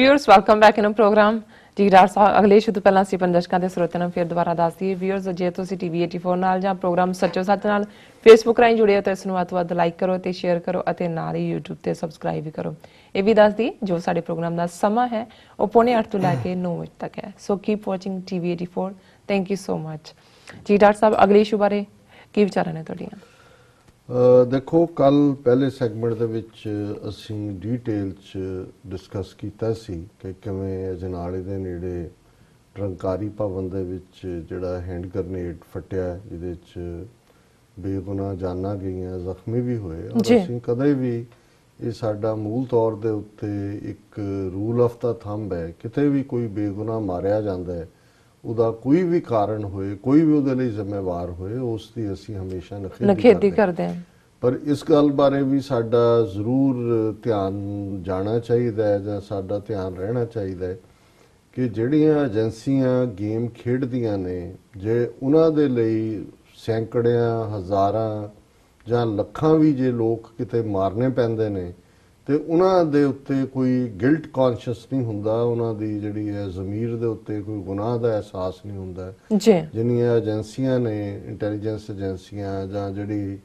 Viewers welcome back in program ji doctor ਸਾਹਿਬ, ਅਗਲੇ ਸ਼ੁੱਧ ਪਹਿਲਾਂ ਅਸੀਂ ਪੰਦਰਸ਼ਕਾਂ ਦੇ ਸਰੋਤਿਆਂ ਨੂੰ ਫਿਰ ਦੁਬਾਰਾ ਦੱਸ ਦਈਏ ਵਿਊਅਰਸ ਜੇ ਤੁਸੀਂ ਟੀਵੀ 84 ਨਾਲ ਜਾਂ ਪ੍ਰੋਗਰਾਮ ਸੱਚੋ ਸੱਚ ਨਾਲ ਫੇਸਬੁੱਕ ਰਾਹੀਂ ਜੁੜੇ ਹੋ ਤਾਂ ਇਸ ਨੂੰ ਵੱਧ ਤੋਂ ਵੱਧ ਲਾਈਕ ਕਰੋ ਤੇ ਸ਼ੇਅਰ ਕਰੋ ਅਤੇ ਨਾਲ ਹੀ YouTube ਤੇ ਸਬਸਕ੍ਰਾਈਬ ਵੀ ਕਰੋ। ਇਹ ਵੀ ਦੱਸ ਦਈਏ ਜੋ ਸਾਡੇ ਪ੍ਰੋਗਰਾਮ ਦਾ ਸਮਾਂ ਹੈ, ਉਹ ਪੌਣੇ 8 ਤੋਂ ਲੈ ਕੇ 9 ਵਜੇ ਤੱਕ ਹੈ। So keep watching TV 84 thank you so much ji doctor ਸਾਹਿਬ, ਅਗਲੇ ਇਸ਼ੂ ਬਾਰੇ ਕੀ ਵਿਚਾਰਾਂ ਨੇ ਤੁਹਾਡੀਆਂ? ਦੇਖੋ ਕੱਲ ਪਹਿਲੇ ਸੈਗਮੈਂਟ ਦੇ ਵਿੱਚ ਅਸੀਂ ਡੀਟੇਲ ਚ ਡਿਸਕਸ ਕੀਤਾ ਸੀ ਕਿ ਕਿਵੇਂ ਅਜਨਾਲੇ ਦੇ ਨੇੜੇ ਟਰੰਕਾਰੀ ਭਵਨ ਦੇ ਵਿੱਚ ਜਿਹੜਾ ਹੈਂਡ ਗ੍ਰਨੇਡ ਫਟਿਆ ਜਿਹਦੇ ਚ ਬੇਗੁਨਾਹ ਜਾਨਾਂ ਗਈਆਂ ਜ਼ਖਮੀ ਵੀ ਹੋਏ ਔਰ। ਅਸੀਂ ਕਦੇ ਵੀ ਇਹ ਸਾਡਾ ਮੂਲ ਤੌਰ ਦੇ ਉੱਤੇ ਇੱਕ ਰੂਲ ਆਫ ਦਾ ਥੰਬ ਹੈ ਕਿਤੇ ਵੀ ਕੋਈ ਬੇਗੁਨਾਹ ਮਾਰਿਆ ਜਾਂਦਾ ਹੈ ਉਹਦਾ ਕੋਈ ਵੀ ਕਾਰਨ ਹੋਏ ਕੋਈ ਵੀ ਉਹਦੇ ਲਈ ਜ਼ਿੰਮੇਵਾਰ ਹੋਏ ਉਸ ਦੀ ਅਸੀਂ ਹਮੇਸ਼ਾ ਨਖੇਦੀ। ਕਰਦੇ ਹਾਂ ਪਰ ਇਸ ਗੱਲ ਬਾਰੇ ਵੀ ਸਾਡਾ ਜ਼ਰੂਰ ਧਿਆਨ ਜਾਣਾ ਚਾਹੀਦਾ ਹੈ ਜਾਂ ਸਾਡਾ ਧਿਆਨ ਰਹਿਣਾ ਚਾਹੀਦਾ ਹੈ ਕਿ ਜਿਹੜੀਆਂ ਏਜੰਸੀਆਂ ਗੇਮ ਖੇਡਦੀਆਂ ਨੇ ਜੇ ਉਹਨਾਂ ਦੇ ਲਈ ਸੈਂਕੜਿਆਂ ਹਜ਼ਾਰਾਂ ਜਾਂ ਲੱਖਾਂ ਵੀ ਜੇ ਲੋਕ ਕਿਤੇ ਮਾਰਨੇ ਪੈਂਦੇ ਨੇ ਤੇ ਉਹਨਾਂ ਦੇ ਉੱਤੇ ਕੋਈ ਗਿਲਟ ਕੌਨਸ਼ੀਅਸ ਨਹੀਂ ਹੁੰਦਾ ਉਹਨਾਂ ਦੀ ਜਿਹੜੀ ਹੈ ਜ਼ਮੀਰ ਦੇ ਉੱਤੇ ਕੋਈ ਗੁਨਾਹ ਦਾ ਅਹਿਸਾਸ ਨਹੀਂ ਹੁੰਦਾ। ਜੀ। ਜਿੰਨੀਆਂ ਏਜੰਸੀਆਂ ਨੇ ਇੰਟੈਲੀਜੈਂਸ ਏਜੰਸੀਆਂ ਜਾਂ ਜਿਹੜੀ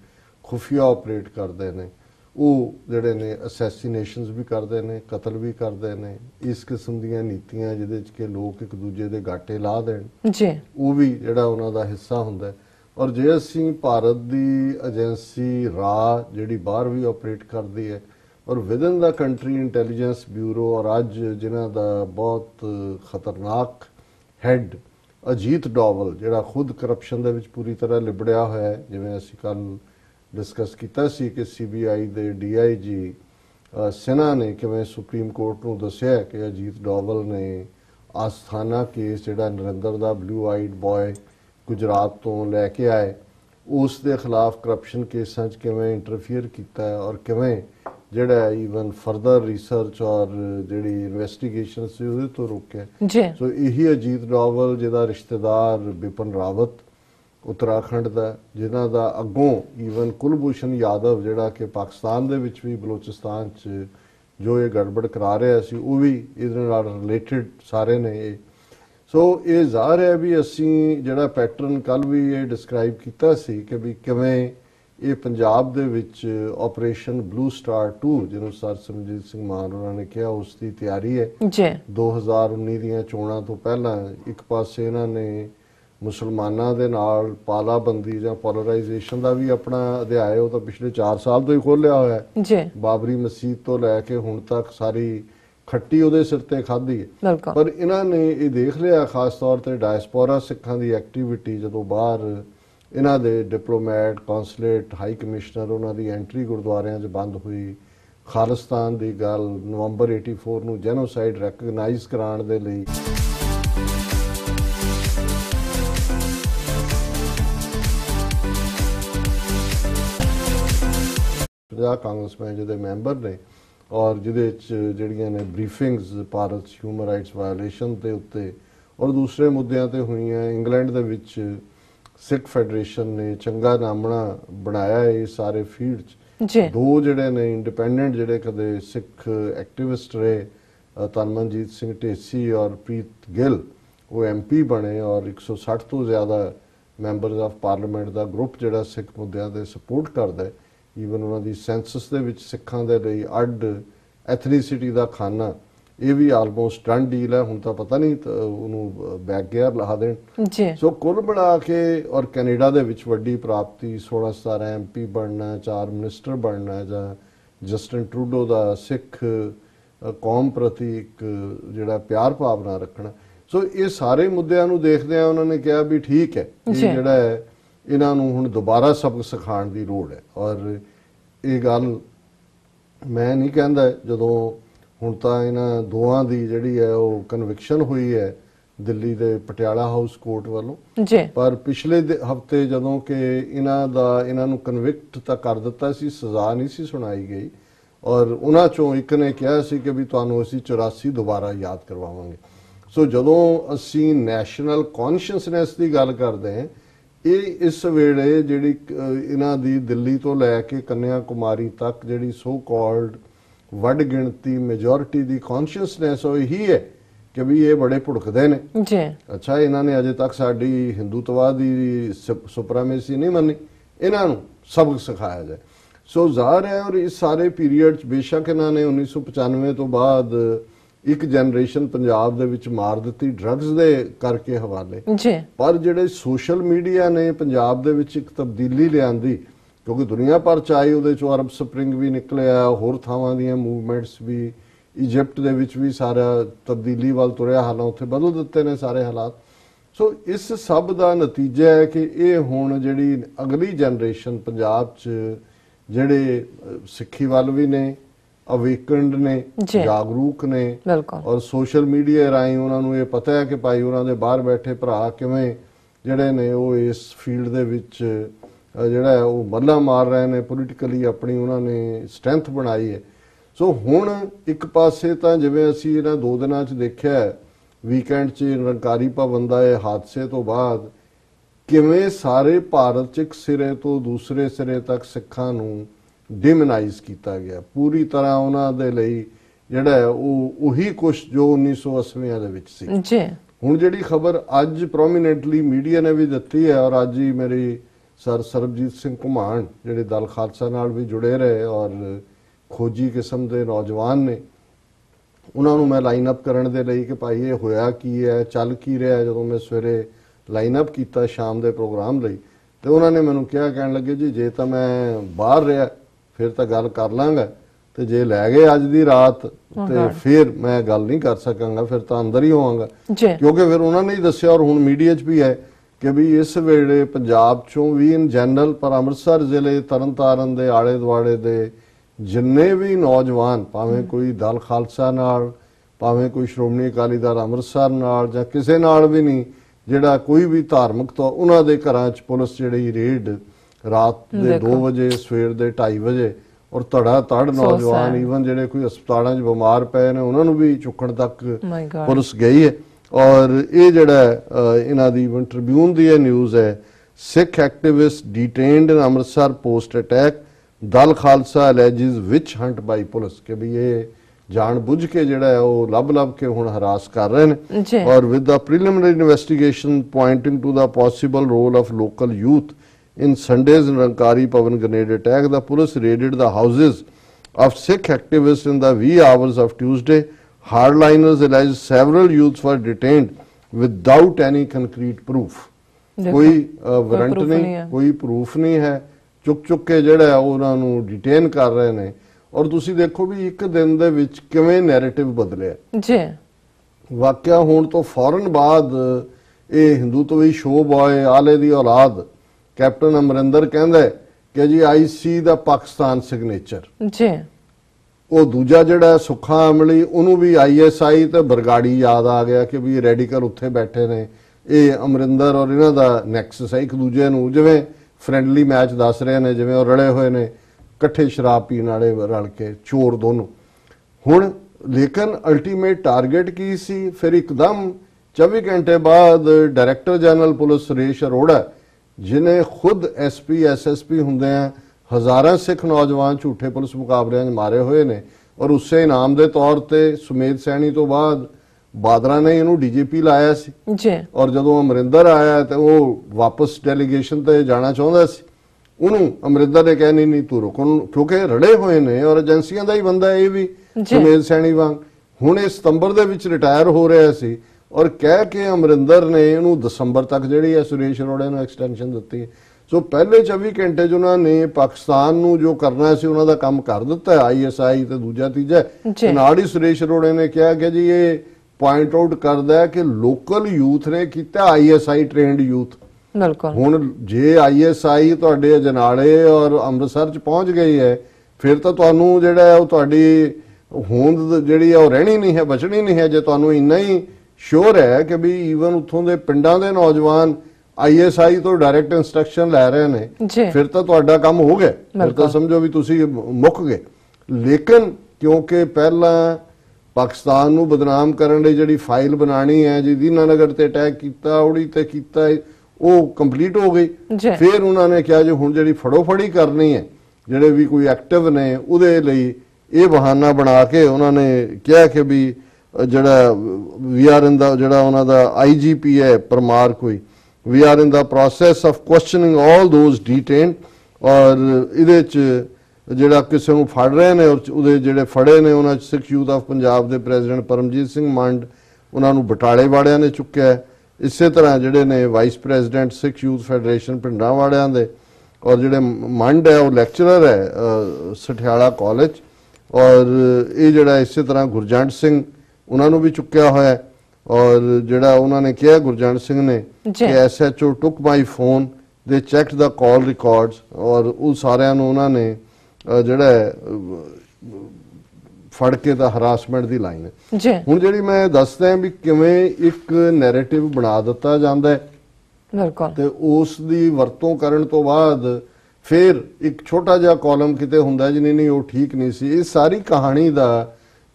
ਖੁਫੀਆ ਆਪਰੇਟ ਕਰਦੇ ਨੇ ਉਹ ਜਿਹੜੇ ਨੇ ਅਸੈਸੀਨੇਸ਼ਨਸ ਵੀ ਕਰਦੇ ਨੇ ਕਤਲ ਵੀ ਕਰਦੇ ਨੇ ਇਸ ਕਿਸਮ ਦੀਆਂ ਨੀਤੀਆਂ ਜਿਹਦੇ ਚ ਕਿ ਲੋਕ ਇੱਕ ਦੂਜੇ ਦੇ ਗਾਟੇ ਲਾ ਦੇਣ ਜੀ। ਉਹ ਵੀ ਜਿਹੜਾ ਉਹਨਾਂ ਦਾ ਹਿੱਸਾ ਹੁੰਦਾ ਔਰ ਜੇ ਅਸੀਂ ਭਾਰਤ ਦੀ ਏਜੰਸੀ ਰਾ ਜਿਹੜੀ ਬਾਹਰ ਵੀ ਆਪਰੇਟ ਕਰਦੀ ਹੈ ਔਰ within the country intelligence bureau ਔਰ ਅੱਜ ਜਿਨ੍ਹਾਂ ਦਾ ਬਹੁਤ ਖਤਰਨਾਕ ਹੈੱਡ ਅਜੀਤ ਡੋਵਲ, ਜਿਹੜਾ ਖੁਦ ਕਰਪਸ਼ਨ ਦੇ ਵਿੱਚ ਪੂਰੀ ਤਰ੍ਹਾਂ ਲਿਬੜਿਆ ਹੋਇਆ ਹੈ, ਜਿਵੇਂ ਅਸੀਂ ਕੱਲ ਡਿਸਕਸ ਕੀਤਾ ਸੀ ਕਿ ਸੀਬੀਆਈ ਦੇ ਡੀਆਈਜੀ ਸਿਨਾ ਨੇ ਕਿਵੇਂ ਸੁਪਰੀਮ ਕੋਰਟ ਨੂੰ ਦੱਸਿਆ ਕਿ ਅਜੀਤ ਡੋਵਲ ਨੇ ਆਸਥਾਨਾ ਕੇਸ ਜਿਹੜਾ ਨਰਿੰਦਰ ਦਾ ਬਲੂ ਆਈਡ ਬॉय ਗੁਜਰਾਤ ਤੋਂ ਲੈ ਕੇ ਆਏ, ਉਸ ਦੇ ਖਿਲਾਫ ਕਰਪਸ਼ਨ ਕੇਸਾਂ 'ਚ ਕਿਵੇਂ ਇੰਟਰਫੀਅਰ ਕੀਤਾ ਔਰ ਕਿਵੇਂ ਜਿਹੜਾ ਈਵਨ ਫਰਦਰ ਰਿਸਰਚ ਔਰ ਜਿਹੜੀ ਇਨਵੈਸਟੀਗੇਸ਼ਨ ਸੀ ਉਹਦੇ ਤੋਂ ਰੋਕਿਆ। ਜੀ। ਸੋ ਇਹੀ ਅਜੀਤ ਡੋਵਲ ਜਿਹਦਾ ਰਿਸ਼ਤੇਦਾਰ ਬਿਪਨ ਰਾਵਤ ਉੱਤਰਾਖੰਡ ਦਾ ਜਿਨ੍ਹਾਂ ਦਾ ਅੱਗੋਂ ਈਵਨ ਕੁਲਭੂਸ਼ਣ ਯਾਦਵ ਜਿਹੜਾ ਕਿ ਪਾਕਿਸਤਾਨ ਦੇ ਵਿੱਚ ਵੀ ਬਲੋਚਿਸਤਾਨ 'ਚ ਜੋ ਇਹ ਗੜਬੜ ਕਰਾ ਰਿਹਾ ਸੀ ਉਹ ਵੀ ਇਹਦੇ ਨਾਲ ਰਿਲੇਟਡ ਸਾਰੇ ਨੇ ਇਹ। ਸੋ ਇਹ ਜ਼ਾਹਰ ਹੈ ਵੀ ਅਸੀਂ ਜਿਹੜਾ ਪੈਟਰਨ ਕੱਲ ਵੀ ਇਹ ਡਿਸਕ੍ਰਾਈਬ ਕੀਤਾ ਸੀ ਕਿ ਵੀ ਕਿਵੇਂ ਇਹ ਪੰਜਾਬ ਦੇ ਵਿੱਚ ਆਪਰੇਸ਼ਨ ਬਲੂ ਸਟਾਰ 2 ਜਿਹਨੂੰ ਸਰ ਸਮਜੀਤ ਸਿੰਘ ਮਾਨ ਉਹਨਾਂ ਨੇ ਕਿਹਾ ਉਸ ਦੀ ਤਿਆਰੀ ਹੈ। ਜੀ। 2019 ਦੀਆਂ ਚੋਣਾਂ ਤੋਂ ਪਹਿਲਾਂ ਇੱਕ ਪਾਸੇ ਇਹਨਾਂ ਨੇ ਮੁਸਲਮਾਨਾਂ ਦੇ ਨਾਲ ਪਾਲਾਬੰਦੀ ਜਾਂ ਪੋਲਰਾਈਜੇਸ਼ਨ ਦਾ ਵੀ ਆਪਣਾ ਅਧਿਆਇ ਉਹ ਤਾਂ ਪਿਛਲੇ 4 ਸਾਲ ਤੋਂ ਹੀ ਖੋਲਿਆ ਹੋਇਆ ਹੈ। ਜੀ। ਬਾਬਰੀ ਮਸਜਿਦ ਤੋਂ ਲੈ ਕੇ ਹੁਣ ਤੱਕ ਸਾਰੀ ਖੱਟੀ ਉਹਦੇ ਸਿਰ ਤੇ ਖਾਧੀ ਹੈ। ਪਰ ਇਹਨਾਂ ਨੇ ਇਹ ਦੇਖ ਲਿਆ ਖਾਸ ਤੌਰ ਤੇ ਡਾਇਸਪੋਰਾ ਸਿੱਖਾਂ ਦੀ ਐਕਟੀਵਿਟੀ ਜਦੋਂ ਬਾਹਰ ਇਹਨਾਂ ਦੇ ਡਿਪਲੋਮੈਟ ਕੌਂਸੂਲੇਟ ਹਾਈ ਕਮਿਸ਼ਨਰ ਉਹਨਾਂ ਦੀ ਐਂਟਰੀ ਗੁਰਦੁਆਰਿਆਂ 'ਚ ਬੰਦ ਹੋਈ। ਖਾਲਿਸਤਾਨ ਦੀ ਗੱਲ ਨਵੰਬਰ 84 ਨੂੰ ਜੈਨੋਸਾਈਡ ਰੈਕਗਨਾਈਜ਼ ਕਰਾਉਣ ਦੇ ਲਈ। ਪੰਜਾਬ ਕਾਂਗਰਸਮੈਨ ਜਿਹਦੇ ਮੈਂਬਰ ਨੇ ਔਰ ਜਿਹਦੇ ਚ ਜਿਹੜੀਆਂ ਨੇ briefings Bharat human rights violation ਦੇ ਉੱਤੇ ਔਰ ਦੂਸਰੇ ਮੁੱਦਿਆਂ ਤੇ ਹੋਈਆਂ, ਇੰਗਲੈਂਡ ਦੇ ਵਿੱਚ ਸਿੱਖ ਫੈਡਰੇਸ਼ਨ ਨੇ ਚੰਗਾ ਨਾਮਣਾ ਬਣਾਇਆ ਹੈ ਇਹ ਸਾਰੇ ਫੀਲਡ ਚ। ਜੀ। ਦੋ ਜਿਹੜੇ ਨੇ ਇੰਡੀਪੈਂਡੈਂਟ ਜਿਹੜੇ ਕਦੇ ਸਿੱਖ ਐਕਟਿਵਿਸਟ ਰਹੇ ਤਨਮਨਜੀਤ ਸਿੰਘ ਢੇਸੀ ਔਰ ਪ੍ਰੀਤ ਗਿੱਲ ਉਹ ਐਮਪੀ ਬਣੇ ਔਰ 160 ਤੋਂ ਜ਼ਿਆਦਾ ਮੈਂਬਰਸ ਆਫ ਪਾਰਲੀਮੈਂਟ ਦਾ ਗਰੁੱਪ ਜਿਹੜਾ ਸਿੱਖ ਮੁੱਦਿਆਂ ਦੇ ਸਪੋਰਟ ਕਰਦਾ ਹੈ। ਈਵਨ ਉਹਨਾਂ ਦੀ ਸੈਂਸਸ ਦੇ ਵਿੱਚ ਸਿੱਖਾਂ ਦੇ ਲਈ ਅੱਡ ਐਥਨੀਸਿਟੀ ਦਾ ਖਾਨਾ ਇਹ ਵੀ ਆਲਮੋਸਟ ਡਨ ਡੀਲ ਹੈ ਹੁਣ ਤਾਂ ਪਤਾ ਨਹੀਂ ਉਹਨੂੰ ਬੈਕ ਗੇਅਰ ਲਾ ਦੇਣ। ਜੀ। ਸੋ ਕੁੱਲ ਬਣਾ ਕੇ ਔਰ ਕੈਨੇਡਾ ਦੇ ਵਿੱਚ ਵੱਡੀ ਪ੍ਰਾਪਤੀ 16 17 ਐਮਪੀ ਬਣਨਾ ਚਾਰ ਮਿਨਿਸਟਰ ਬਣਨਾ ਜਾਂ ਜਸਟਨ ਟਰੂਡੋ ਦਾ ਸਿੱਖ ਕੌਮ ਪ੍ਰਤੀ ਇੱਕ ਜਿਹੜਾ ਪਿਆਰ ਭਾਵਨਾ ਰੱਖਣਾ। ਸੋ ਇਹ ਸਾਰੇ ਮੁੱਦਿਆਂ ਨੂੰ ਦੇਖਦੇ ਆ ਉਹਨਾਂ ਨੇ ਕਿਹਾ ਵੀ ਠੀਕ ਹੈ ਇਹ। ਜਿਹੜਾ ਹੈ ਇਹਨਾਂ ਨੂੰ ਹੁਣ ਦੁਬਾਰਾ ਸਬਕ ਸਿਖਾਉਣ ਦੀ ਲੋੜ ਹੈ। ਔਰ ਇਹ ਗੱਲ ਮੈਂ ਨਹੀਂ ਕਹਿੰਦਾ ਜਦੋਂ ਹੁਣ ਤਾਂ ਇਹਨਾਂ ਦੋਵਾਂ ਦੀ ਜਿਹੜੀ ਹੈ ਉਹ ਕਨਵਿਕਸ਼ਨ ਹੋਈ ਹੈ ਦਿੱਲੀ ਦੇ ਪਟਿਆਲਾ ਹਾਊਸ ਕੋਰਟ ਵੱਲੋਂ। ਜੀ। ਪਰ ਪਿਛਲੇ ਹਫ਼ਤੇ ਜਦੋਂ ਕਿ ਇਹਨਾਂ ਦਾ ਇਹਨਾਂ ਨੂੰ ਕਨਵਿਕਟ ਤਾਂ ਕਰ ਦਿੱਤਾ ਸੀ ਸਜ਼ਾ ਨਹੀਂ ਸੀ ਸੁਣਾਈ ਗਈ। ਔਰ ਉਹਨਾਂ ਚੋਂ ਇੱਕ ਨੇ ਕਿਹਾ ਸੀ ਕਿ ਵੀ ਤੁਹਾਨੂੰ ਅਸੀਂ 84 ਦੁਬਾਰਾ ਯਾਦ ਕਰਵਾਵਾਂਗੇ। ਸੋ ਜਦੋਂ ਅਸੀਂ ਨੈਸ਼ਨਲ ਕੌਨਸ਼ੀਅਸਨੈਸ ਦੀ ਗੱਲ ਕਰਦੇ ਹਾਂ ਇਹ ਇਸ ਵੇਲੇ ਜਿਹੜੀ ਇਹਨਾਂ ਦੀ ਦਿੱਲੀ ਤੋਂ ਲੈ ਕੇ ਕੰਨਿਆ ਕੁਮਾਰੀ ਤੱਕ ਜਿਹੜੀ ਸੋ ਕਾਲਡ ਵੱਡ ਗਿਣਤੀ ਮੈਜੋਰਿਟੀ ਦੀ ਕੌਨਸ਼ੀਅਸਨੈਸ ਉਹ ਇਹੀ ਹੈ ਕਿ ਵੀ ਇਹ ਬੜੇ ਭੁੜਕਦੇ ਨੇ। ਜੀ। ਅੱਛਾ ਇਹਨਾਂ ਨੇ ਅਜੇ ਤੱਕ ਸਾਡੀ ਹਿੰਦੂਤਵਾਦ ਦੀ ਸੁਪਰੇਮੇਸੀ ਨਹੀਂ ਮੰਨੀ। ਇਹਨਾਂ ਨੂੰ ਸਬਕ ਸਿਖਾਇਆ ਜਾਏ। ਸੋ ਜ਼ਾਹਰ ਹੈ ਔਰ ਇਸ ਸਾਰੇ ਪੀਰੀਅਡ ਚ ਬੇਸ਼ੱਕ ਇਹਨਾਂ ਨੇ 1995 ਤੋਂ ਬਾਅਦ ਇੱਕ ਜਨਰੇਸ਼ਨ ਪੰਜਾਬ ਦੇ ਵਿੱਚ ਮਾਰ ਦਿੱਤੀ ਡਰੱਗਸ ਦੇ ਕਰਕੇ ਹਵਾਲੇ। ਜੀ। ਪਰ ਜਿਹੜੇ ਸੋਸ਼ਲ ਮੀਡੀਆ ਨੇ ਪੰਜਾਬ ਦੇ ਵਿੱਚ ਇੱਕ ਤਬਦੀਲੀ ਲਿਆਂਦੀ ਕਿਉਂਕਿ ਦੁਨੀਆ ਭਰ ਚ ਆਈ ਉਹਦੇ ਚੋਂ ਅਰਬ ਸਪਰਿੰਗ ਵੀ ਨਿਕਲਿਆ ਹੋਰ ਥਾਵਾਂ ਦੀਆਂ ਮੂਵਮੈਂਟਸ ਵੀ ਇਜਿਪਟ ਦੇ ਵਿੱਚ ਵੀ ਸਾਰਾ ਤਬਦੀਲੀ ਵੱਲ ਤੁਰਿਆ ਹਾਲਾਂ ਉੱਥੇ ਬਦਲ ਦਿੱਤੇ ਨੇ ਸਾਰੇ ਹਾਲਾਤ ਸੋ ਇਸ ਸਭ ਦਾ ਨਤੀਜਾ ਹੈ ਕਿ ਇਹ ਹੁਣ ਜਿਹੜੀ ਅਗਲੀ ਜਨਰੇਸ਼ਨ ਪੰਜਾਬ 'ਚ ਜਿਹੜੇ ਸਿੱਖੀ ਵੱਲ ਵੀ ਨੇ ਅਵੇਕਨਡ ਨੇ। ਜਾਗਰੂਕ ਨੇ ਬਿਲਕੁਲ ਔਰ ਸੋਸ਼ਲ ਮੀਡੀਆ ਰਾਹੀਂ ਉਹਨਾਂ ਨੂੰ ਇਹ ਪਤਾ ਹੈ ਕਿ ਭਾਈ ਉਹਨਾਂ ਦੇ ਬਾਹਰ ਬੈਠੇ ਭਰਾ ਕਿਵੇਂ ਜਿਹੜੇ ਨੇ ਉਹ ਇਸ ਫੀਲਡ ਦੇ ਵਿੱਚ ਜਿਹੜਾ ਉਹ ਮੱਲਾ ਮਾਰ ਰਹੇ ਨੇ ਪੋਲੀਟੀਕਲੀ ਆਪਣੀ ਉਹਨਾਂ ਨੇ ਸਟਰੈਂਥ ਬਣਾਈ ਹੈ। ਸੋ ਹੁਣ ਇੱਕ ਪਾਸੇ ਤਾਂ ਜਿਵੇਂ ਅਸੀਂ ਇਹਨਾਂ ਦੋ ਦਿਨਾਂ 'ਚ ਦੇਖਿਆ ਵੀਕਐਂਡ 'ਚ ਨਿਰੰਕਾਰੀ ਭਵਨ ਦਾ ਇਹ ਹਾਦਸੇ ਤੋਂ ਬਾਅਦ ਕਿਵੇਂ ਸਾਰੇ ਭਾਰਤ 'ਚ ਇੱਕ ਸਿਰੇ ਤੋਂ ਦੂਸਰੇ ਸਿਰੇ ਤੱਕ ਸਿੱਖਾਂ ਨੂੰ ਡਿਮਨਾਈਜ਼ ਕੀਤਾ ਗਿਆ। ਪੂਰੀ ਤਰ੍ਹਾਂ ਉਹਨਾਂ ਦੇ ਲਈ ਜਿਹੜਾ ਉਹ ਉਹੀ ਕੁਝ ਜੋ 1980 ਦੇ ਵਿੱਚ ਸੀ। ਜੀ। ਹੁਣ ਜਿਹੜੀ ਖਬਰ ਅੱਜ ਪ੍ਰੋਮਿਨੈਂਟਲੀ ਮੀਡੀਆ ਨੇ ਵੀ ਦਿੱਤੀ ਹੈ ਔਰ ਅੱਜ ਹੀ ਮੇਰੀ ਸਰ ਸਰਬਜੀਤ ਸਿੰਘ ਘੁਮਾਣ ਜਿਹੜੇ ਦਲ ਖਾਲਸਾ ਨਾਲ ਵੀ ਜੁੜੇ ਰਹੇ ਔਰ ਖੋਜੀ ਕਿਸਮ ਦੇ ਨੌਜਵਾਨ ਨੇ ਉਹਨਾਂ ਨੂੰ ਮੈਂ ਲਾਈਨ ਅਪ ਕਰਨ ਦੇ ਲਈ ਕਿ ਭਾਈ ਇਹ ਹੋਇਆ ਕੀ ਹੈ ਚੱਲ ਕੀ ਰਿਹਾ। ਜਦੋਂ ਮੈਂ ਸਵੇਰੇ ਲਾਈਨ ਅਪ ਕੀਤਾ ਸ਼ਾਮ ਦੇ ਪ੍ਰੋਗਰਾਮ ਲਈ। ਤੇ ਉਹਨਾਂ ਨੇ ਮੈਨੂੰ ਕਿਹਾ ਕਹਿਣ ਲੱਗੇ ਜੀ ਜੇ ਤਾਂ ਮੈਂ ਬਾਹਰ ਰਿਹਾ ਫਿਰ ਤਾਂ ਗੱਲ ਕਰ ਲਾਂਗਾ। ਤੇ ਜੇ ਲੈ ਗਏ ਅੱਜ ਦੀ ਰਾਤ ਤੇ ਫਿਰ ਮੈਂ ਗੱਲ ਨਹੀਂ ਕਰ ਸਕਾਂਗਾ ਫਿਰ ਤਾਂ ਅੰਦਰ ਹੀ ਹੋਵਾਂਗਾ। ਕਿਉਂਕਿ ਫਿਰ ਉਹਨਾਂ ਨੇ ਹੀ ਦੱਸਿਆ ਔਰ ਹੁਣ ਮੀਡੀਆ 'ਚ ਵੀ ਹੈ ਕਿ ਵੀ ਇਸ ਵੇਲੇ ਪੰਜਾਬ 'ਚੋਂ ਵੀ ਇਨ ਜਨਰਲ ਪਰ ਅੰਮ੍ਰਿਤਸਰ ਜ਼ਿਲ੍ਹੇ ਤਰਨਤਾਰਨ ਦੇ ਆਲੇ ਦੁਆਲੇ ਦੇ ਜਿੰਨੇ ਵੀ ਨੌਜਵਾਨ ਭਾਵੇਂ ਕੋਈ ਦਲ ਖਾਲਸਾ ਨਾਲ ਭਾਵੇਂ ਕੋਈ ਸ਼੍ਰੋਮਣੀ ਅਕਾਲੀ ਦਲ ਅੰਮ੍ਰਿਤਸਰ ਨਾਲ ਜਾਂ ਕਿਸੇ ਨਾਲ ਵੀ ਨਹੀਂ ਜਿਹੜਾ ਕੋਈ ਵੀ ਧਾਰਮਿਕ ਤੋਂ ਉਹਨਾਂ ਦੇ ਘਰਾਂ 'ਚ ਪੁਲਿਸ ਜਿਹੜੀ ਰੇਡ ਰਾਤ ਦੇ ਦੇਖੋ। 2 ਵਜੇ ਸਵੇਰ ਦੇ 2:30 ਵਜੇ ਔਰ ਧੜਾ ਧੜ ਨੌਜਵਾਨ. ਈਵਨ ਜਿਹੜੇ ਕੋਈ ਹਸਪਤਾਲਾਂ 'ਚ ਬਿਮਾਰ ਪਏ ਨੇ ਉਹਨਾਂ ਨੂੰ ਵੀ ਚੁੱਕਣ ਤੱਕ ਪੁਲਿਸ ਗਈ ਹੈ ਔਰ ਇਹ ਜਿਹੜਾ ਇਹਨਾਂ ਦੀ ਇਵਨ ਟ੍ਰਿਬਿਊਨ ਦੀ ਇਹ ਨਿਊਜ਼ ਹੈ Sikh activist detained in Amritsar post attack Dal Khalsa alleges witch hunt by police ਕਿ ਵੀ ਇਹ ਜਾਣ ਬੁੱਝ ਕੇ ਜਿਹੜਾ ਹੈ ਉਹ ਲੱਭ ਲੱਭ ਕੇ ਹੁਣ ਹਰਾਸ ਕਰ ਰਹੇ ਨੇ ਜੀ or with the preliminary investigation pointing to the possible role of local youth in Sunday's Rankari Pavan grenade attack, the police raided the houses of Sikh activists in the wee hours of Tuesday. Hardliners allege several youths were detained without any concrete proof. ਕੋਈ warrant ਨਹੀਂ। ਕੋਈ proof ਨਹੀਂ ਹੈ। ਚੁੱਕ ਚੁੱਕ ਕੇ ਜਿਹੜਾ ਉਹਨਾਂ ਨੂੰ ਡਿਟੇਨ ਕਰ ਰਹੇ ਨੇ। ਔਰ ਤੁਸੀਂ ਦੇਖੋ ਵੀ ਇੱਕ ਦਿਨ ਦੇ ਵਿੱਚ ਕਿਵੇਂ ਨੈਰੇਟਿਵ ਬਦਲਿਆ ਜੀ। ਵਾਕਿਆ ਹੋਣ ਤੋਂ ਫੌਰਨ ਬਾਅਦ ਇਹ ਹਿੰਦੂਤਵੀ ਸ਼ੋ ਬॉय ਆਲੇ ਦੀ ਔਲਾਦ ਕੈਪਟਨ ਅਮਰਿੰਦਰ ਕਹਿੰਦਾ ਕਿ ਜੀ ਆਈਸੀ ਦਾ ਪਾਕਿਸਤਾਨ ਸਿਗਨੇਚਰ ਜੀ। ਉਹ ਦੂਜਾ ਜਿਹੜਾ ਸੁੱਖਾ ਅਮਲੀ, ਉਹਨੂੰ ਵੀ ਆਈਐਸਆਈ ਤੇ ਬਰਗਾੜੀ ਯਾਦ ਆ ਗਿਆ ਕਿ ਵੀ ਰੈਡੀਕਲ ਉੱਥੇ ਬੈਠੇ ਨੇ। ਇਹ ਅਮਰਿੰਦਰ ਔਰ ਇਹਨਾਂ ਦਾ ਨੈਕਸਸ ਹੈ, ਇੱਕ ਦੂਜੇ ਨੂੰ ਜਿਵੇਂ ਫ੍ਰੈਂਡਲੀ ਮੈਚ ਦੱਸ ਰਹੇ ਨੇ, ਜਿਵੇਂ ਉਹ ਰਲੇ ਹੋਏ ਨੇ, ਇਕੱਠੇ ਸ਼ਰਾਬ ਪੀਣ ਵਾਲੇ ਰਲ ਕੇ, ਚੋਰ ਦੋਨੋਂ। ਹੁਣ ਲੇਕਿਨ ਅਲਟੀਮੇਟ ਟਾਰਗੇਟ ਕੀ ਸੀ? ਫਿਰ ਇੱਕਦਮ 24 ਘੰਟੇ ਬਾਅਦ director general police Suresh Arora, ਜਿਨੇ ਖੁਦ ਐਸਪੀ ਐਸਐਸਪੀ ਹੁੰਦੇ ਆ ਹਜ਼ਾਰਾਂ ਸਿੱਖ ਨੌਜਵਾਨ ਝੂਠੇ ਪੁਲਿਸ ਮੁਕਾਬਲਿਆਂ 'ਚ ਮਾਰੇ ਹੋਏ ਨੇ ਔਰ ਉਸੇ ਇਨਾਮ ਦੇ ਤੌਰ ਤੇ ਸੁਮੇਧ ਸੈਣੀ ਤੋਂ ਬਾਅਦ ਬਾਦਰਾ ਨੇ ਇਹਨੂੰ ਡੀਜੀਪੀ ਲਾਇਆ ਸੀ ਜੀ ਔਰ ਜਦੋਂ ਅਮਰਿੰਦਰ ਆਇਆ ਤੇ ਉਹ ਵਾਪਸ ਡੈਲੀਗੇਸ਼ਨ ਤੇ ਜਾਣਾ ਚਾਹੁੰਦਾ ਸੀ ਉਹਨੂੰ ਅਮਰਿੰਦਰ ਨੇ ਕਿਹਾ ਨਹੀਂ ਨਹੀਂ ਤੂੰ ਰੁਕ ਉਹਨੂੰ- ਕਿਉਂਕਿ ਰੜੇ ਹੋਏ ਨੇ ਔਰ ਏਜੰਸੀਆਂ ਦਾ ਹੀ ਬੰਦਾ ਇਹ ਵੀ। ਸੁਮੇਧ ਸੈਣੀ ਵਾਂਗ ਹੁਣ ਇਹ ਸਤੰਬਰ ਦੇ ਵਿੱਚ ਰਿਟਾਇਰ ਹੋ ਰਿਹਾ ਸੀ ਔਰ ਕਹਿ ਕੇ ਅਮਰਿੰਦਰ ਨੇ ਇਹਨੂੰ ਦਸੰਬਰ ਤੱਕ ਜਿਹੜੀ ਹੈ ਸੁਰੇਸ਼ ਅਰੋੜਾ ਨੂੰ ਐਕਸਟੈਂਸ਼ਨ ਦਿੱਤੀ ਹੈ। ਸੋ ਪਹਿਲੇ 24 ਘੰਟੇ 'ਚ ਉਹਨਾਂ ਨੇ ਪਾਕਿਸਤਾਨ ਨੂੰ ਜੋ ਕਰਨਾ ਸੀ ਉਹਨਾਂ ਦਾ ਕੰਮ ਕਰ ਦਿੱਤਾ ਆਈਐਸਆਈ ਤੇ ਦੂਜਾ ਤੀਜਾ ਹੀ। ਸੁਰੇਸ਼ ਅਰੋੜੇ ਨੇ ਕਿਹਾ ਕਿ ਜੀ ਇਹ ਪੁਆਇੰਟ ਆਊਟ ਕਰਦਾ ਹੈ ਕਿ ਲੋਕਲ ਯੂਥ ਨੇ ਕੀਤਾ ਆਈਐਸਆਈ ਟ੍ਰੇਨਡ ਯੂਥ ਬਿਲਕੁਲ। ਹੁਣ ਜੇ ਆਈਐਸਆਈ ਤੁਹਾਡੇ ਅਜਨਾਲੇ ਔਰ ਅੰਮ੍ਰਿਤਸਰ ਚ ਪਹੁੰਚ ਗਈ ਹੈ ਫਿਰ ਤਾਂ ਤੁਹਾਨੂੰ ਜਿਹੜਾ ਹੈ ਉਹ ਤੁਹਾਡੀ ਹੋਂਦ ਜਿਹੜੀ ਹੈ ਉਹ ਰਹਿਣੀ ਨਹੀਂ ਹੈ ਬਚਣੀ ਨਹੀਂ ਹੈ। ਜੇ ਤੁਹਾਨੂੰ ਇੰਨਾ ਹੀ ਸ਼ੋਰ ਹੈ ਕਿ ਵੀ ਈਵਨ ਉੱਥੋਂ ਦੇ ਪਿੰਡਾਂ ਦੇ ਨੌਜਵਾਨ ਆਈਐਸਆਈ ਤੋਂ ਡਾਇਰੈਕਟ ਇਨਸਟਰਕਸ਼ਨ ਲੈ ਰਹੇ ਨੇ। ਫਿਰ ਤਾਂ ਤੁਹਾਡਾ ਕੰਮ ਹੋ ਗਿਆ। ਫਿਰ ਤਾਂ। ਸਮਝੋ ਵੀ ਤੁਸੀਂ ਮੁੱਕ ਗਏ। ਲੇਕਿਨ ਕਿਉਂਕਿ ਪਹਿਲਾਂ ਪਾਕਿਸਤਾਨ ਨੂੰ ਬਦਨਾਮ ਕਰਨ ਲਈ ਜਿਹੜੀ ਫਾਈਲ ਬਣਾਣੀ ਹੈ ਜੀ ਦੀਨਾਨਗਰ ਤੇ ਅਟੈਕ ਕੀਤਾ ਉੜੀ ਤੇ ਕੀਤਾ ਉਹ ਕੰਪਲੀਟ ਹੋ ਗਈ। ਫਿਰ ਉਹਨਾਂ ਨੇ ਕਿਹਾ ਜੀ ਹੁਣ ਜਿਹੜੀ ਫੜੋ ਫੜੀ ਕਰਨੀ ਹੈ ਜਿਹੜੇ ਵੀ ਕੋਈ ਐਕਟਿਵ ਨੇ ਉਹਦੇ ਲਈ ਇਹ ਬਹਾਨਾ ਬਣਾ ਕੇ ਉਹਨਾਂ ਨੇ ਕਿਹਾ ਕਿ ਵੀ ਜਿਹੜਾ ਵੀ ਆਰ ਇਨ ਦਾ ਜਿਹੜਾ ਉਹਨਾਂ ਦਾ ਆਈਜੀਪੀ ਹੈ ਪਰਮਾਰ ਕੋਈ ਵੀ are in the process of questioning all those detain ਔਰ ਇਹਦੇ ਚ ਜਿਹੜਾ ਕਿਸੇ ਨੂੰ ਫੜ ਰਹੇ ਨੇ, ਔਰ ਉਹਦੇ ਜਿਹੜੇ ਫੜੇ ਨੇ, ਉਹਨਾਂ ਚ ਸਿੱਖ ਯੂਥ ਆਫ ਪੰਜਾਬ ਦੇ ਪ੍ਰੈਜ਼ੀਡੈਂਟ ਪਰਮਜੀਤ ਸਿੰਘ ਮੰਡ, ਉਹਨਾਂ ਨੂੰ ਬਟਾਲੇ ਵਾਲਿਆਂ ਨੇ ਚੁੱਕਿਆ ਇਸੇ ਤਰ੍ਹਾਂ ਜਿਹੜੇ ਨੇ vice president Sikh youth federation ਪਿੰਡਾਂ ਵਾਲਿਆਂ ਦੇ, ਔਰ ਜਿਹੜੇ ਮੰਡ ਹੈ, ਉਹ ਲੈਕਚਰਰ ਹੈ ਸਠਿਆਲਾ ਕਾਲਜ, ਔਰ ਇਹ ਜਿਹੜਾ ਇਸੇ ਤਰ੍ਹਾਂ ਗੁਰਜੰਟ ਸਿੰਘ, ਉਹਨਾਂ ਨੂੰ ਵੀ ਚੁੱਕਿਆ ਹੋਇਆ ਹੈ। ਔਰ ਜਿਹੜਾ ਉਹਨਾਂ ਨੇ ਕਿਹਾ ਗੁਰਜੰਟ ਸਿੰਘ ਨੇ। ਕਿ S H O took my phone ਦੇ ਚੈੱਕਡ ਦਾ ਕਾਲ ਰਿਕਾਰਡਸ ਔਰ ਉਹ ਸਾਰਿਆਂ ਨੂੰ ਉਹਨਾਂ ਨੇ ਜਿਹੜਾ ਫੜ ਕੇ ਤਾਂ ਹਰਾਸਮੈਂਟ ਦੀ ਲਾਈਨ ਹੈ। ਜੀ। ਹੁਣ ਜਿਹੜੀ ਮੈਂ ਦੱਸਦਾ ਹਾਂ ਵੀ ਕਿਵੇਂ ਇੱਕ ਨੈਰੇਟਿਵ ਬਣਾ ਦਿੱਤਾ ਜਾਂਦਾ ਹੈ ਬਿਲਕੁਲ। ਤੇ ਉਸ ਦੀ ਵਰਤੋਂ ਕਰਨ ਤੋਂ ਬਾਅਦ ਫਿਰ ਇੱਕ ਛੋਟਾ ਜਿਹਾ ਕਾਲਮ ਕਿਤੇ ਹੁੰਦਾ ਜੀ ਨਹੀਂ ਨਹੀਂ ਉਹ ਠੀਕ ਨਹੀਂ ਸੀ। ਇਹ ਸਾਰੀ ਕਹਾਣੀ ਦਾ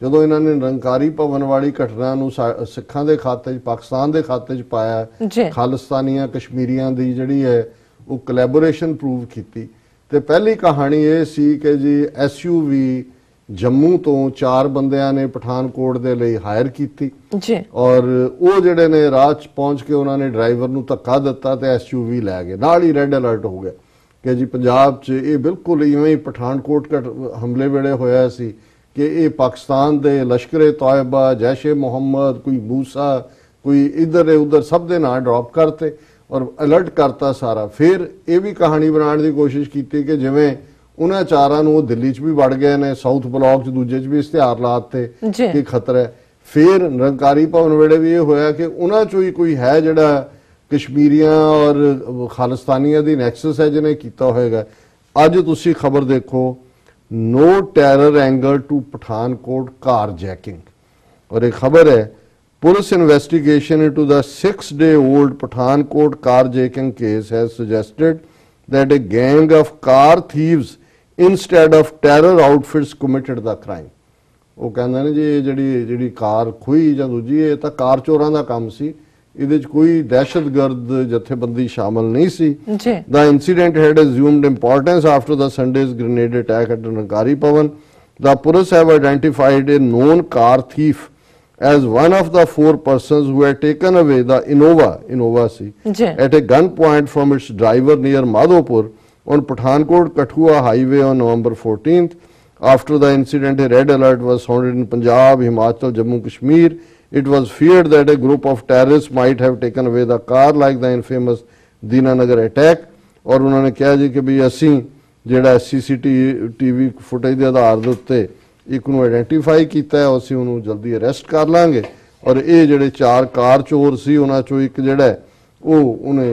ਜਦੋਂ ਇਹਨਾਂ ਨੇ ਨਿਰੰਕਾਰੀ ਭਵਨ ਵਾਲੀ ਘਟਨਾ ਨੂੰ ਸਿੱਖਾਂ ਦੇ ਖਾਤੇ 'ਚ ਪਾਕਿਸਤਾਨ ਦੇ ਖਾਤੇ 'ਚ ਪਾਇਆ ਖਾਲਿਸਤਾਨੀਆਂ ਕਸ਼ਮੀਰੀਆਂ ਦੀ ਜਿਹੜੀ ਹੈ ਉਹ ਕੋਲੈਬੋਰੇਸ਼ਨ ਪ੍ਰੂਵ ਕੀਤੀ। ਤੇ ਪਹਿਲੀ ਕਹਾਣੀ ਇਹ ਸੀ ਕਿ ਜੀ ਐਸਯੂਵੀ ਜੰਮੂ ਤੋਂ ਚਾਰ ਬੰਦਿਆਂ ਨੇ ਪਠਾਨਕੋਟ ਦੇ ਲਈ ਹਾਇਰ ਕੀਤੀ। ਜੀ। ਔਰ ਉਹ ਜਿਹੜੇ ਨੇ ਰਾਹ 'ਚ ਪਹੁੰਚ ਕੇ ਉਹਨਾਂ ਨੇ ਡਰਾਈਵਰ ਨੂੰ ਧੱਕਾ ਦਿੱਤਾ ਤੇ ਐਸਯੂਵੀ ਲੈ ਗਏ। ਨਾਲ ਹੀ ਰੈੱਡ ਅਲਰਟ ਹੋ ਗਿਆ ਕਿ ਜੀ ਪੰਜਾਬ 'ਚ ਇਹ ਬਿਲਕੁਲ ਇਵੇਂ ਹੀ ਪਠਾਨਕੋਟ ਘਟ- ਹਮਲੇ ਵੇਲੇ ਹੋਇਆ ਸੀ। ਕਿ ਇਹ ਪਾਕਿਸਤਾਨ ਦੇ ਲਸ਼ਕਰੇ ਤੌਇਬਾ ਜੈਸ਼ੇ ਮੁਹੰਮਦ ਕੋਈ ਮੂਸਾ ਕੋਈ ਇਧਰ ਉਧਰ ਸਭ ਦੇ ਨਾਂ ਡ੍ਰੌਪ ਕਰਤੇ ਔਰ ਅਲਰਟ ਕਰਤਾ ਸਾਰਾ। ਫਿਰ ਇਹ ਵੀ ਕਹਾਣੀ ਬਣਾਉਣ ਦੀ ਕੋਸ਼ਿਸ਼ ਕੀਤੀ ਕਿ ਜਿਵੇਂ ਉਹਨਾਂ ਚਾਰਾਂ ਨੂੰ ਉਹ ਦਿੱਲੀ 'ਚ ਵੀ ਵੜ ਗਏ ਨੇ ਸਾਊਥ ਬਲਾਕ 'ਚ ਦੂਜੇ 'ਚ ਵੀ ਇਸ਼ਤਿਹਾਰ ਲਾਤੇ। ਕਿ ਖਤਰਾ ਹੈ। ਫਿਰ ਨਿਰੰਕਾਰੀ ਭਵਨ ਵੇਲੇ ਵੀ ਇਹ ਹੋਇਆ ਕਿ ਉਹਨਾਂ ਚੋਂ ਹੀ ਕੋਈ ਹੈ ਜਿਹੜਾ ਕਸ਼ਮੀਰੀਆਂ ਔਰ ਖਾਲਿਸਤਾਨੀਆਂ ਦੀ ਨੈਕਸਸ ਹੈ ਜਿਹਨੇ ਕੀਤਾ ਹੋਏਗਾ। ਅੱਜ ਤੁਸੀਂ ਖਬਰ ਦੇਖੋ no terror angle to Pathankot carjacking ਔਰ ਇਹ ਖਬਰ ਹੈ police investigation into the 6 day old Pathankot carjacking case has suggested that a gang of car thieves instead of terror outfits committed the crime. ਉਹ ਕਹਿੰਦੇ ਨੇ ਜੀ ਇਹ ਜਿਹੜੀ ਜਿਹੜੀ ਕਾਰ ਖੋਈ ਜਾਂ ਦੂਜੀ ਇਹ ਤਾਂ ਕਾਰ ਚੋਰਾਂ ਦਾ ਕੰਮ ਸੀ ਇਹਦੇ 'ਚ ਕੋਈ ਦਹਿਸ਼ਤਗਰਦ ਜਥੇਬੰਦੀ ਸ਼ਾਮਲ ਨਹੀਂ ਸੀ ਜੀ The incident had assumed importance after the Sunday's grenade attack at Nankari Pavan. The police have identified a known car thief as one of the four persons who had taken away the Innova, Innova C, ਜੀ at a gunpoint from its driver near Madhopur on Pathankot Kathua highway on November 14th. After the incident, a red alert was sounded in Punjab, Himachal, Jammu Kashmir. It was feared that a group of terrorists might have taken away the car like the infamous Dinanagar attack. ਔਰ ਉਹਨਾਂ ਨੇ ਕਿਹਾ ਜੀ ਕਿ ਵੀ ਅਸੀਂ ਜਿਹੜਾ CCTV footage ਦੇ ਆਧਾਰ ਦੇ ਉੱਤੇ ਇੱਕ ਨੂੰ ਆਇਡੈਂਟੀਫਾਈ ਕੀਤਾ ਹੈ ਅਸੀਂ ਉਹਨੂੰ ਜਲਦੀ ਅਰੈਸਟ ਕਰ ਲਾਂਗੇ ਔਰ ਇਹ ਜਿਹੜੇ ਚਾਰ ਕਾਰ ਚੋਰ ਸੀ ਉਹਨਾਂ ਚੋਂ ਇੱਕ ਜਿਹੜਾ ਉਹ ਉਹਨੇ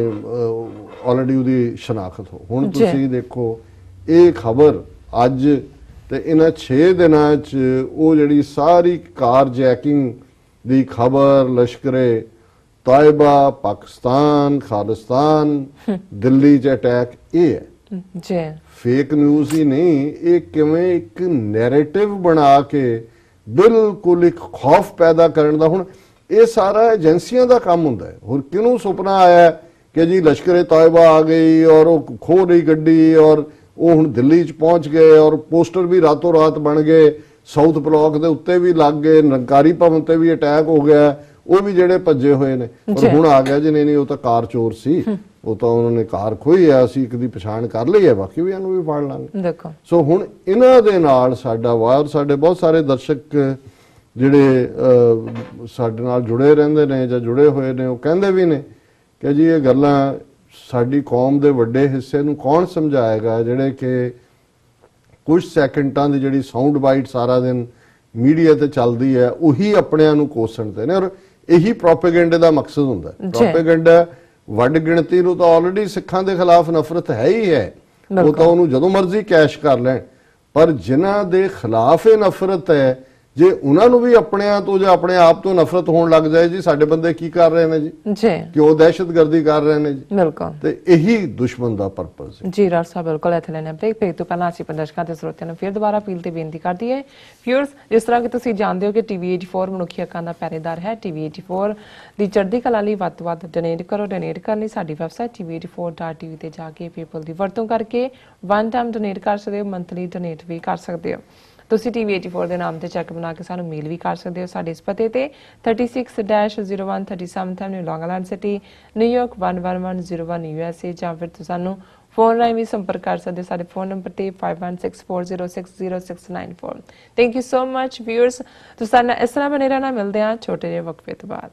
ਆਲਰੇਡੀ ਉਹਦੀ ਸ਼ਨਾਖਤ ਹੋ ਹੁਣ। ਤੁਸੀਂ ਦੇਖੋ ਇਹ ਖਬਰ ਅੱਜ ਤੇ ਇਹਨਾਂ 6 ਦਿਨਾਂ ਚ ਉਹ ਜਿਹੜੀ ਸਾਰੀ ਕਾਰ ਜੈਕਿੰਗ ਦੀ ਖਬਰ ਲਸ਼ਕਰੇ ਤਾਇਬਾ ਪਾਕਿਸਤਾਨ ਖਾਲਿਸਤਾਨ ਦਿੱਲੀ ਚ ਅਟੈਕ ਇਹ ਹੈ। ਜੀ। ਫੇਕ ਨਿਊਜ਼ ਹੀ ਨਹੀਂ ਇਹ ਕਿਵੇਂ ਇੱਕ ਨੈਰੇਟਿਵ ਬਣਾ ਕੇ ਬਿਲਕੁਲ ਇੱਕ ਖੌਫ ਪੈਦਾ ਕਰਨ ਦਾ ਹੁਣ ਇਹ ਸਾਰਾ ਏਜੰਸੀਆਂ ਦਾ ਕੰਮ ਹੁੰਦਾ ਹੈ। ਹੋਰ ਕਿਹਨੂੰ ਸੁਪਨਾ ਆਇਆ ਕਿ ਜੀ ਲਸ਼ਕਰੇ ਤਾਇਬਾ ਆ ਗਈ ਔਰ ਉਹ ਖੋ ਲਈ ਗੱਡੀ ਔਰ ਉਹ ਹੁਣ ਦਿੱਲੀ 'ਚ ਪਹੁੰਚ ਗਏ ਔਰ ਪੋਸਟਰ ਵੀ ਰਾਤੋਂ ਰਾਤ ਬਣ ਗਏ। ਸਾਊਥ ਬਲਾਕ ਦੇ ਉੱਤੇ ਵੀ ਲੱਗ ਗਏ ਨਿਰੰਕਾਰੀ ਭਵਨ ਤੇ ਵੀ ਅਟੈਕ ਹੋ ਗਿਆ ਉਹ ਵੀ ਜਿਹੜੇ ਭੱਜੇ ਹੋਏ ਨੇ। ਪਰ। ਹੁਣ ਆ ਗਿਆ ਜੀ ਨਹੀਂ ਨਹੀਂ ਉਹ ਤਾਂ ਕਾਰ ਚੋਰ ਸੀ। ਉਹ ਤਾਂ ਉਹਨਾਂ ਨੇ ਕਾਰ ਖੋਈ ਆ ਅਸੀਂ ਇੱਕ ਦੀ ਪਛਾਣ ਕਰ ਲਈ ਹੈ ਬਾਕੀ ਵੀ ਇਹਨੂੰ ਵੀ ਫੜ ਲਾਂਗੇ। ਦੇਖੋ। ਸੋ ਹੁਣ ਇਹਨਾਂ ਦੇ ਨਾਲ ਸਾਡਾ ਵਾਰ ਸਾਡੇ ਬਹੁਤ ਸਾਰੇ ਦਰਸ਼ਕ ਜਿਹੜੇ ਸਾਡੇ ਨਾਲ ਜੁੜੇ ਰਹਿੰਦੇ ਨੇ ਜਾਂ ਜੁੜੇ ਹੋਏ ਨੇ ਉਹ ਕਹਿੰਦੇ ਵੀ ਨੇ ਕਿ ਜੀ ਇਹ ਗੱਲਾਂ ਸਾਡੀ ਕੌਮ ਦੇ ਵੱਡੇ ਹਿੱਸੇ ਨੂੰ ਕੌਣ ਸਮਝਾਏਗਾ ਜਿਹੜੇ ਕਿ ਕੁਝ ਸੈਕਿੰਡਾਂ ਦੀ ਜਿਹੜੀ ਸਾਊਂਡ ਬਾਈਟ ਸਾਰਾ ਦਿਨ ਮੀਡੀਆ ਤੇ ਚੱਲਦੀ ਹੈ ਉਹੀ ਆਪਣਿਆਂ ਨੂੰ ਕੋਸਣਦੇ ਨੇ ਔਰ ਇਹੀ ਪ੍ਰੋਪੇਗੈਂਡੇ ਦਾ ਮਕਸਦ ਹੁੰਦਾ ਹੈ। ਪ੍ਰੋਪੇਗੈਂਡਾ ਵੱਡ ਗਿਣਤੀ ਨੂੰ ਤਾਂ ਆਲਰੇਡੀ ਸਿੱਖਾਂ ਦੇ ਖਿਲਾਫ ਨਫ਼ਰਤ ਹੈ ਹੀ ਹੈ ਉਹ। ਤਾਂ ਉਹਨੂੰ ਜਦੋਂ ਮਰਜ਼ੀ ਕੈਸ਼ ਕਰ ਲੈਣ ਪਰ ਜਿਨ੍ਹਾਂ ਦੇ ਖਿਲਾਫ ਇਹ ਨਫ਼ਰਤ ਹੈ ਜੇ ਉਹਨਾਂ ਨੂੰ ਵੀ ਆਪਣਿਆਂ ਤੋਂ ਜਾਂ ਆਪਣੇ ਆਪ ਤੋਂ ਨਫ਼ਰਤ ਹੋਣ ਲੱਗ ਜਾਏ ਜੀ ਸਾਡੇ ਬੰਦੇ ਕੀ ਕਰ ਰਹੇ ਨੇ ਜੀ? ਜੀ। ਕਿਉਂ ਦਹਿਸ਼ਤਗਰਦੀ ਕਰ ਰਹੇ ਨੇ ਜੀ? ਬਿਲਕੁਲ। ਤੇ ਇਹੀ ਦੁਸ਼ਮਣ ਦਾ ਪਰਪਸ ਹੈ। ਜੀ ਰਾਜ ਸਾਹਿਬ ਬਿਲਕੁਲ ਇੱਥੇ ਲੈਣੇ ਬ੍ਰੇਕ ਬ੍ਰੇਕ ਤੋਂ ਪਹਿਲਾਂ ਅਸੀਂ ਪੰਦਰਸ਼ਕਾਂ ਤੇ ਸਰੋਤਿਆਂ ਨੂੰ ਫਿਰ ਦੁਬਾਰਾ ਅਪੀਲ ਤੇ ਬੇਨਤੀ ਕਰਦੀ ਹੈ। ਵਿਊਅਰਸ ਜਿਸ ਤਰ੍ਹਾਂ ਕਿ ਤੁਸੀਂ ਜਾਣਦੇ ਹੋ ਕਿ ਟੀਵੀ 84 ਮਨੁੱਖੀ ਹੱਕਾਂ ਦਾ ਪਹਿਰੇਦਾਰ ਹੈ ਟੀਵੀ 84 ਦੀ ਚੜ੍ਹਦੀ ਕਲਾ ਲਈ ਵੱਧ ਵੱਧ ਡੋਨੇਟ ਕਰੋ। ਡੋਨੇਟ ਕਰਨ ਲਈ ਸਾਡੀ ਵੈਬਸਾਈਟ tv84.tv ਤੇ ਜਾ ਕੇ ਪੇਪਲ ਦੀ ਵਰਤੋਂ ਕਰਕੇ ਵਨ ਟਾਈਮ ਡੋਨੇਟ ਕਰ ਸਕਦੇ ਹੋ ਮੰਥਲੀ ਡੋਨੇਟ ਵੀ ਕਰ ਸਕਦੇ ਹੋ। ਤੁਸੀਂ TV84 ਦੇ ਨਾਮ ਤੇ ਚੈੱਕ ਬਣਾ ਕੇ ਸਾਨੂੰ ਮੇਲ ਵੀ ਕਰ ਸਕਦੇ ਹੋ ਸਾਡੇ ਇਸ ਪਤੇ ਤੇ। 36-0137 Avenue Long Island City New York 11101 USA ਜਾਂ ਫਿਰ ਤੁਸੀਂ ਸਾਨੂੰ ਫੋਨ ਰਾਹੀਂ ਵੀ ਸੰਪਰਕ ਕਰ ਸਕਦੇ ਹੋ। ਸਾਡੇ ਫੋਨ ਨੰਬਰ ਤੇ 5164060694 thank you so much viewers ਤੁਸੀਂ ਨਾਲ ਇਸ ਤਰ੍ਹਾਂ ਬਨੇ ਰਹਿਣਾ। ਮਿਲਦੇ ਹਾਂ। ਛੋਟੇ ਜਿਹੇ ਵਕਫੇ ਤੋਂ ਬਾਅਦ।